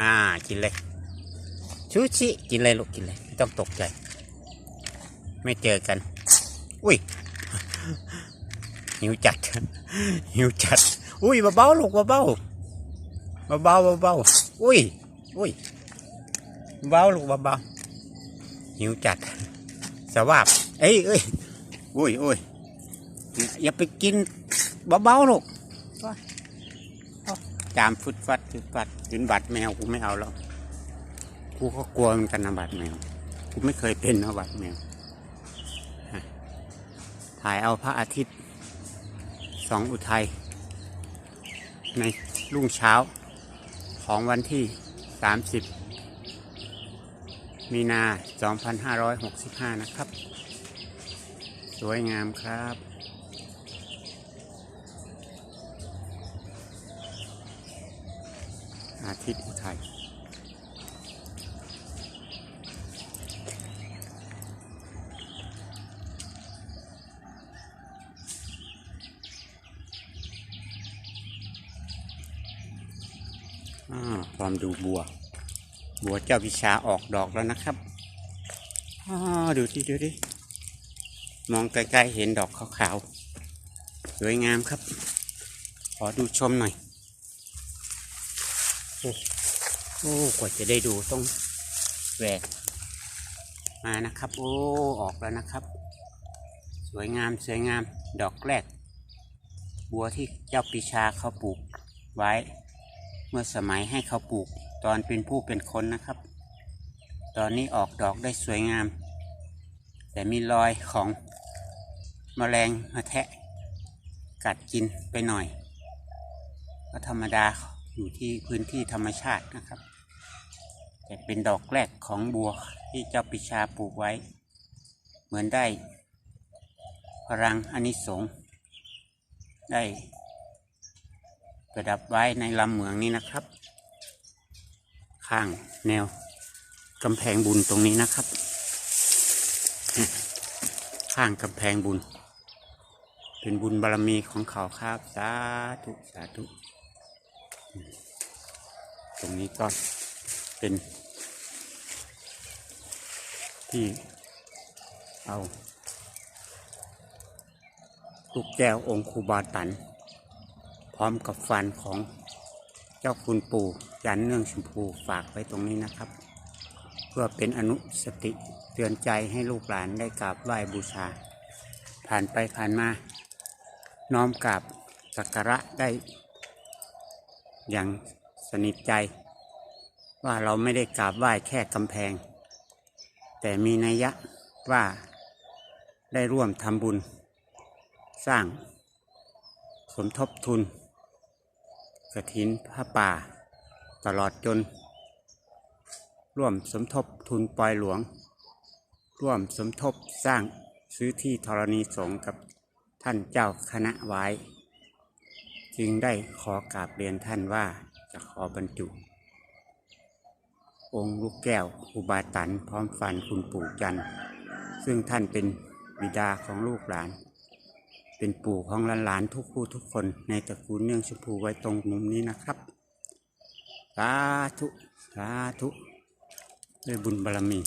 อ่า กินเลย ชูชิกินเลยลูกกินเลยไม่ต้องตกใจ ไม่เจอกัน อุ้ย หิวจัด หิวจัด อุ้ยเบาๆลูกเบาๆเบาๆเบาๆอุ้ย อุ้ยเบาลูกเบาๆหิวจัด สวาบเอ้ยเอ้ยอุ้ยอุ้ยอย่าไปกินเบาๆลูก จามฟุดฟัดฟุดฟัดถึงบัดแมวกูไม่เอาแล้วกูก็กลัวมือนกันนะบัดแมวกูไม่เคยเป็นนะบัดแมวถ่ายเอาพระอาทิตย์สองอุทัยในรุ่งเช้าของวันที่ 30 มีนา 2565 นะครับ สวยงามครับ อาทิตย์อุทัยอ่าความดูบัว บัวเจ้าวิชาออกดอกแล้วนะครับดูดิดูดิ มองไกลๆเห็นดอกขาวๆ สวยงามครับ ขอดูชมหน่อย โอ้กว่าจะได้ดูต้องแหวกมานะครับ โอ้ ออกแล้วนะครับ สวยงามสวยงาม ดอกแรก บัวที่เจ้าปีชาเขาปลูกไว้ เมื่อสมัยให้เขาปลูก ตอนเป็นผู้เป็นคนนะครับ ตอนนี้ออกดอกได้สวยงาม แต่มีรอยของมแมลงมาแทะ กัดกินไปหน่อย ก็ธรรมดา อยู่ที่พื้นที่ธรรมชาตินะครับ แต่เป็นดอกแรกของบัวที่เจ้าปิชาปลูกไว้ เหมือนได้พลังอนิสงส์ได้ประดับไว้ในลำเหมืองนี้นะครับ ข้างแนวกำแพงบุญตรงนี้นะครับ ข้างกำแพงบุญ เป็นบุญบารมีของเขาครับ สาธุ สาธุ ตรงนี้ก็เป็นที่เอาลูกแก้วองคูบาตัน พร้อมกับฟันของเจ้าคุณปู่ยันเนื่องชมพูฝากไว้ตรงนี้นะครับ เพื่อเป็นอนุสติเตือนใจให้ลูกหลานได้กราบไหว้บูชา ผ่านไปผ่านมา น้อมกราบสักการะได้ อย่างสนิทใจ ว่าเราไม่ได้กราบไหว้แค่กำแพง แต่มีนัยยะว่าได้ร่วมทำบุญ สร้าง สมทบทุนกระถินผ้าป่า ตลอดจน ร่วมสมทบทุนปล่อยหลวง ร่วมสมทบสร้างซื้อที่ธรณีสงกับท่านเจ้าคณะไว้ จึงได้ขอกราบเรียนท่านว่าจะขอบรรจุ องค์ลูกแก้วอุบาตันพร้อมฟันคุณปู่จันทร์ซึ่งท่านเป็นบิดาของลูกหลาน เป็นปู่ของหลานๆทุกคู่ทุกคนในตระกูลเนื่องชมพูไว้ตรงมุมนี้นะครับสาธุสาธุด้วยบุญบารมี